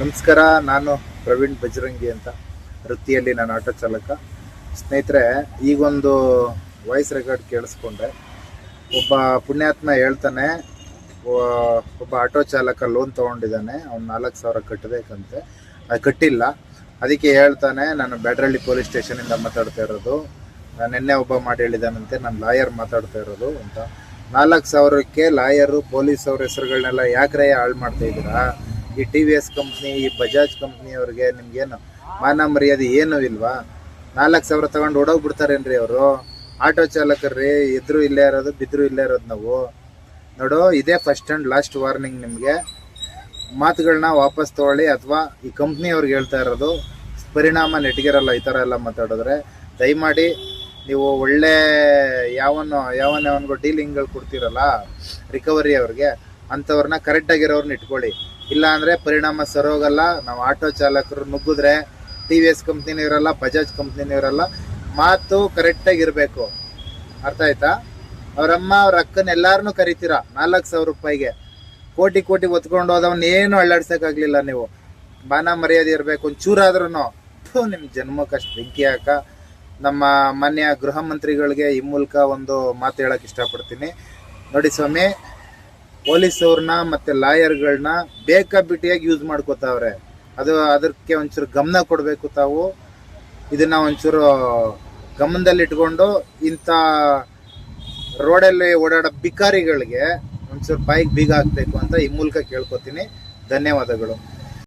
ನಮಸ್ಕಾರ, ನಾನು ಪ್ರವೀಣ್ ಬಜರಂಗಿ ಅಂತ, ವೃತ್ತಿಯಲ್ಲಿ ನಾನು ಆಟೋ ಚಾಲಕ. ಸ್ನೇಹಿತರೆ, ಈಗೊಂದು ವಾಯ್ಸ್ ರೆಕಾರ್ಡ್ ಕೇಳಿಸ್ಕೊಂಡೆ. ಒಬ್ಬ ಪುಣ್ಯಾತ್ಮ ಹೇಳ್ತಾನೆ ಒಬ್ಬ ಆಟೋ ಚಾಲಕ ಲೋನ್ ತೊಗೊಂಡಿದ್ದಾನೆ, ಅವ್ನು ನಾಲ್ಕು ಸಾವಿರ ಕಟ್ಟಬೇಕಂತೆ ಅದು ಕಟ್ಟಿಲ್ಲ. ಅದಕ್ಕೆ ಹೇಳ್ತಾನೆ, ನಾನು ಬ್ಯಾಡ್ರಳ್ಳಿ ಪೊಲೀಸ್ ಸ್ಟೇಷನಿಂದ ಮಾತಾಡ್ತಾ ಇರೋದು. ನಾನು ನಿನ್ನೆ ಒಬ್ಬ ಮಾಡಿ ಹೇಳಿದಾನಂತೆ ನಾನು ಲಾಯರ್ ಮಾತಾಡ್ತಾ ಇರೋದು, ಅಂತ. ನಾಲ್ಕು ಸಾವಿರಕ್ಕೆ ಲಾಯರು, ಪೊಲೀಸ್ ಅವ್ರ ಹೆಸರುಗಳನ್ನೆಲ್ಲ ಯಾಕ್ರೆ ಹಾಳು ಮಾಡ್ತಾ ಇದ್ದೀರಾ? ಈ ಟಿ ವಿ ಎಸ್ ಕಂಪ್ನಿ ಈ ಬಜಾಜ್ ಕಂಪ್ನಿಯವ್ರಿಗೆ ನಿಮ್ಗೇನು ಮಾನ ಮರ್ಯಾದೆ ಏನೂ ಇಲ್ವಾ? ನಾಲ್ಕು ಸಾವಿರ ತಗೊಂಡು ಓಡೋಗ್ಬಿಡ್ತಾರೇನ್ರಿ ಅವರು? ಆಟೋ ಚಾಲಕರ್ರಿ, ಇದ್ರು ಇಲ್ಲೇ ಇರೋದು, ಬಿದ್ರು ಇಲ್ಲೇ ಇರೋದು ನಾವು. ನೋಡು, ಇದೇ ಫಸ್ಟ್ ಆ್ಯಂಡ್ ಲಾಸ್ಟ್ ವಾರ್ನಿಂಗ್ ನಿಮಗೆ. ಮಾತುಗಳನ್ನ ವಾಪಸ್ ತಗೊಳ್ಳಿ, ಅಥವಾ ಈ ಕಂಪ್ನಿಯವ್ರಿಗೆ ಹೇಳ್ತಾ ಇರೋದು, ಪರಿಣಾಮ ನೆಟ್ಗಿರಲ್ಲ ಈ ಥರ ಎಲ್ಲ ಮಾತಾಡಿದ್ರೆ. ದಯಮಾಡಿ ನೀವು ಒಳ್ಳೆ ಯಾವನು, ಯಾವನ ಯಾವನಿಗೂ ಡೀಲಿಂಗ್ಗಳು ಕೊಡ್ತೀರಲ್ಲ ರಿಕವರಿ ಅವ್ರಿಗೆ, ಅಂಥವ್ರನ್ನ ಕರೆಕ್ಟಾಗಿರೋರ್ನ ಇಟ್ಕೊಳ್ಳಿ. ಇಲ್ಲ ಅಂದರೆ ಪರಿಣಾಮ ಸರೋಗಲ್ಲ. ನಾವು ಆಟೋ ಚಾಲಕರು ನುಗ್ಗಿದ್ರೆ ಟಿ ವಿ ಎಸ್ ಕಂಪ್ನಿನೂ ಇರಲ್ಲ ಬಜಾಜ್ ಕಂಪ್ನಿನೂ ಇರಲ್ಲ ಮಾತು ಕರೆಕ್ಟಾಗಿ ಇರಬೇಕು. ಅರ್ಥ ಆಯ್ತಾ? ಅವರಮ್ಮ, ಅವ್ರ ಅಕ್ಕನ ಎಲ್ಲಾರನ್ನೂ ಕರಿತೀರಾ ನಾಲ್ಕು ಸಾವಿರ ರೂಪಾಯಿಗೆ. ಕೋಟಿ ಕೋಟಿ ಒತ್ಕೊಂಡು ಹೋದವನ್ನ ಏನು ಅಳ್ಳಾಡ್ಸೋಕ್ಕಾಗಲಿಲ್ಲ ನೀವು. ಬಾನ ಮರ್ಯಾದೆ ಇರಬೇಕು ಒಂಚೂರಾದ್ರೂ ನಿಮ್ಮ ಜನ್ಮಕ್ಕಷ್ಟು ಬೆಂಕಿ ಹಾಕ. ನಮ್ಮ ಮಾನ್ಯ ಗೃಹ ಮಂತ್ರಿಗಳಿಗೆ ಈ ಮೂಲಕ ಒಂದು ಮಾತು ಹೇಳಕ್ಕೆ ಇಷ್ಟಪಡ್ತೀನಿ. ನೋಡಿ ಸ್ವಾಮಿ ಪೊಲೀಸ್ ಅವ್ರನ್ನ ಮತ್ತು ಲಾಯರ್ಗಳನ್ನ ಬೇಕಾಬಿಟ್ಟಿಯಾಗಿ ಯೂಸ್ ಮಾಡ್ಕೋತಾವ್ರೆ. ಅದು ಅದಕ್ಕೆ ಒಂಚೂರು ಗಮನ ಕೊಡಬೇಕು ತಾವು. ಇದನ್ನ ಒಂಚೂರು ಗಮನದಲ್ಲಿ ಇಟ್ಕೊಂಡು ಇಂಥ ರೋಡಲ್ಲಿ ಓಡಾಡೋ ಬಿಕಾರಿಗಳಿಗೆ ಒಂಚೂರು ಬೈಕ್ ಬೀಗ ಹಾಕ್ಬೇಕು ಅಂತ ಈ ಮೂಲಕ ಕೇಳ್ಕೊತೀನಿ. ಧನ್ಯವಾದಗಳು.